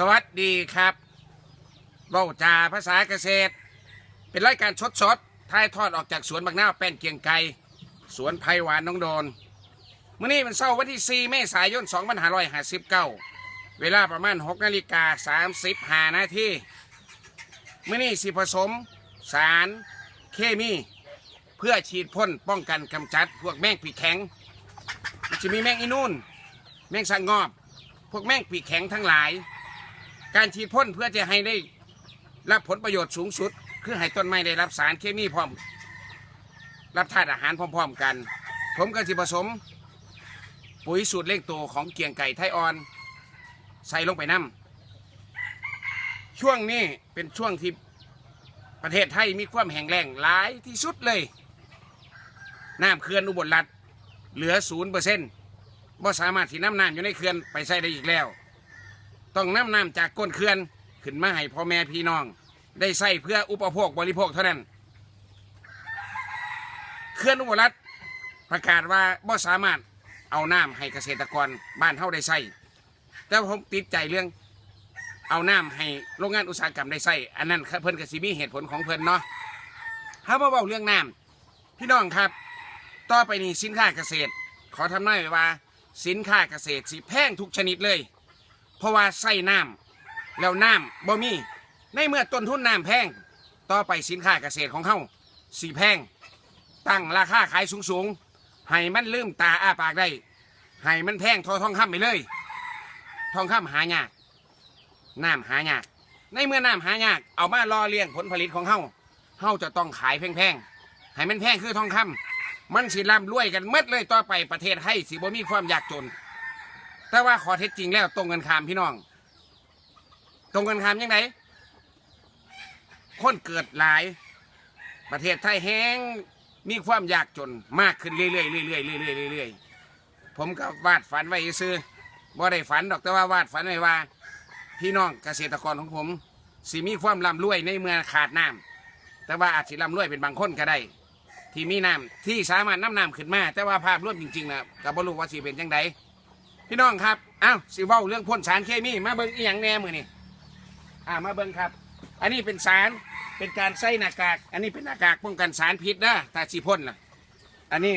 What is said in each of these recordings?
สวัสดีครับเบ้าจาภาษาเกษตร เป็นรายการสดสดๆถ่ายทอดออกจากสวนบางนาแป้นเกียงไกรสวนไผ่หวานน้องโดนเมื้อนี้มันเศร้าร์วันที่ 4 เมษายน 2559 เวลาประมาณ 6 นาฬิกา 35 นาทีเมื้อนี้สิผสม สารเคมี เพื่อฉีดพ่นป้องกันกำจัด พวกแมงปีแข็งมันจะมีแมงอีนูนแมงสังงอบ พวกแมงปีแข็งทั้งหลาย การฉีดพ่นเพื่อจะให้ได้รับผลประโยชน์สูงสุด คือให้ต้นไม้ได้รับสารเคมีพร้อม รับธาตุอาหารพร้อมๆกัน ผมก็จะผสม ปุ๋ยสูตรเล่งโตของเกียงไก่ไทยออน ใส่ลงไปน้ำช่วงนี้เป็นช่วงที่ประเทศไทยมีความแห้งแล้งหลายที่สุดเลยน้ำเขื่อนอุบลรัฐเหลือศูนย์เปอร์เซ็นต์บ่สามารถที่น้ำน้ำอยู่ในเขื่อนไปใช้ได้อีกแล้ว ต้องน้ำน้ำจากก้นเขื่อนขึ้นมาให้พ่อแม่พี่น้อง ได้ใส่เพื่ออุปโภคบริโภคเท่านั้นเขื่อนอุบลรัฐประกาศว่าบ่สามารถเอาน้ำให้เกษตรกรบ้านเฮาได้ใส่แต่ผมติดใจเรื่องเอาน้ำให้โรงงานอุตสาหกรรมได้ใส่อันนั้นเพิ่นก็สิมีเหตุผลของเพิ่นเนาะถ้ามาเว้าเรื่องน้ำพี่น้องครับ ต่อไปนี้สินค้าเกษตร ขอทำนายไว้ว่า สินค้าเกษตรสิแพงทุกชนิดเลย เพราะว่าใส่น้ำแล้วน้ำบ่มี ในเมื่อต้นทุนน้ำแพง ต่อไปสินค้าเกษตรของเฮาสีแพง ตั้งราคาขายสูงๆให้มันลืมตาอ้าปากได้ให้มันแพงทอทองคำไปเลย ทองคำหายากน้ำหายาก ในเมื่อน้ำหายาก เอามารอเลี้ยงผลผลิตของเฮาเฮาจะต้องขายแพงๆให้มันแพงคือทองคำมันสิร่ำรวยกันหมดเลยต่อไปประเทศให้สิบ่มีความยากจน แต่ว่าขอเท็จจริงแล้วตรงกันข้ามพี่น้อง ตรงกันข้ามยังไงคนเกิดหลาย ประเทศไทยแห้งมีความยากจนมากขึ้นเรื่อยๆเรื่อยๆเรื่อยๆเรื่อยๆผมก็วาดฝันไว้ซื้อบ่ได้ฝันดอกแต่ว่าวาดฝันไว้ว่า พี่น้องเกษตรกรของผมสิมีความร่ำรวยในเมื่อขาดน้ำแต่ว่าอาจสิร่ำรวยเป็นบางคนก็ได้ ที่มีน้ำที่สามารถน้ำน้ำขึ้นมา แต่ว่าภาพรวมจริงๆนะกับ่รู้ว่าสิเป็นจังได พี่น้องครับอ้าวสิเว้าเรื่องพ่นสารเคมีมาเบิ่งอีหยังแน่มือนี่อ่ามาเบิ่งครับ อันนี้เป็นสารเป็นการใส่หน้ากาก อันนี้เป็นหน้ากากป้องกันสารพิษนะตาสีพ่นล่ะอันนี้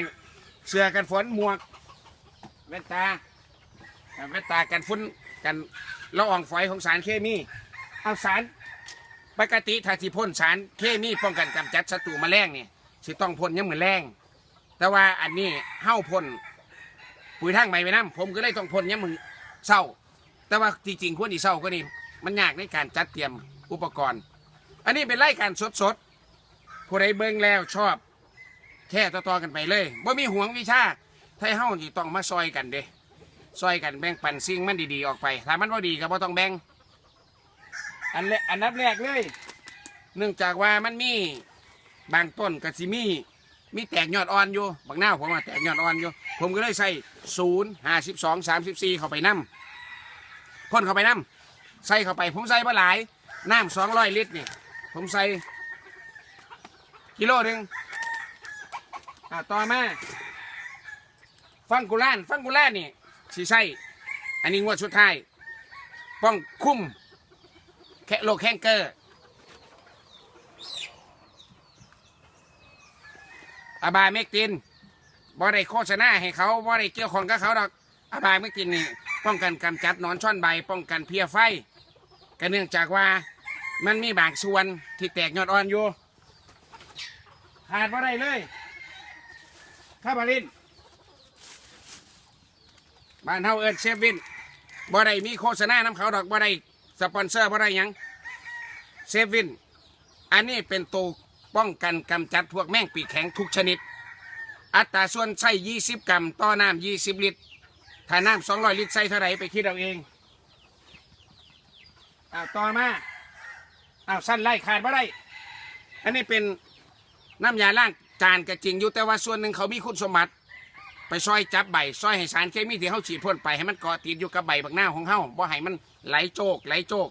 เสื้อกันฝนหมวกแว่นตาแว่นตากันฝุ่นกันละอองฝอยของสารเคมีเอาสารปกติถ้าที่พ่นสารเคมีป้องกันกำจัดศัตรูแมลงเนี่ยสิต้องพ่นยังเหมือนแรงแต่ว่าอันนี้เฮ้าพ่น ปุ๋ยทางใบไปน้ำผมก็เลยต้องพ่นยังมือเศร้า แต่ว่าที่จริงควรที่เศร้าก็นี่มันยากในการจัดเตรียมอุปกรณ์ อันนี้เป็นรายการสดๆผู้ใดเบิ่งแล้วชอบแค่ต่อๆกันไปเลยบ่มีห่วงวิชาไทยเฮานี่ต้องมาซอยกันเด้ซอยกันแบ่งปันสิ่งมันดีๆออกไปถ้ามันบ่ดีก็บ่ต้องแบ่งอันแรกอันดับแรกเลย เนื่องจากว่ามันมีบางต้นก็สิมีมีแตกยอดอ่อนอยู่บางหน้าวผมว่าแตกยอดอ่อนอยู่ ผมก็เลยใส่ศูนย์ห้าสิบสองสามสิบสี่เข้าไปน้ำพ่นเข้าไปน้ำใส่เข้าไป ผมใส่บ่หลายน้ำสองร้อยลิตรนี่ผมใส่กิโลหนึ่งอ่าต่อมาฟังกุล่านฟังกุล่านนี่สีใส่อันนี้งวดสุดท้ายป้องคุ้มแค่โลแคนเกอร์อาบายเมกติน บ่ได้โฆษณาให้เขาบ่ได้เกี่ยวข้องกับเขาดอกอาบายเมกตินนี่ป้องกันกำจัดนอนช่อนใบ ป้องกันเพลียไฟก็เนื่องจากว่ามันมีบางส่วนที่แตกยอดอ่อนอยู่ขาดบ่ได้เลยข้าบาลินบ้านเฮาเอิ้นเซฟวินบ่ได้มีโฆษณาน้ำเขาดอกบ่ได้สปอนเซอร์บ่ได้ยังเซฟวิน อันนี้เป็นตัวป้องกันกำจัดพวกแมงปีกแข็งทุกชนิด อัตราส่วนใส่20กรัมต่อน้ำ20ลิตร ถ้าน้ำ200ลิตรใส่เท่าไหร่ไปคิดเอาเองอ้าวต่อมาอ้าวสั้นไล่ขาดบ่ได้ อันนี้เป็นน้ำยาล้างจานกระจริงอยู่แต่ว่าส่วนหนึ่งเขามีคุณสมบัติไปซอยจับใบซอยให้สารเคมีที่เขาฉีดพ่นไปให้มันเกาะติดอยู่กับใบบักหน้าของเขาบ่ให้มันไหลโจกไหลโจก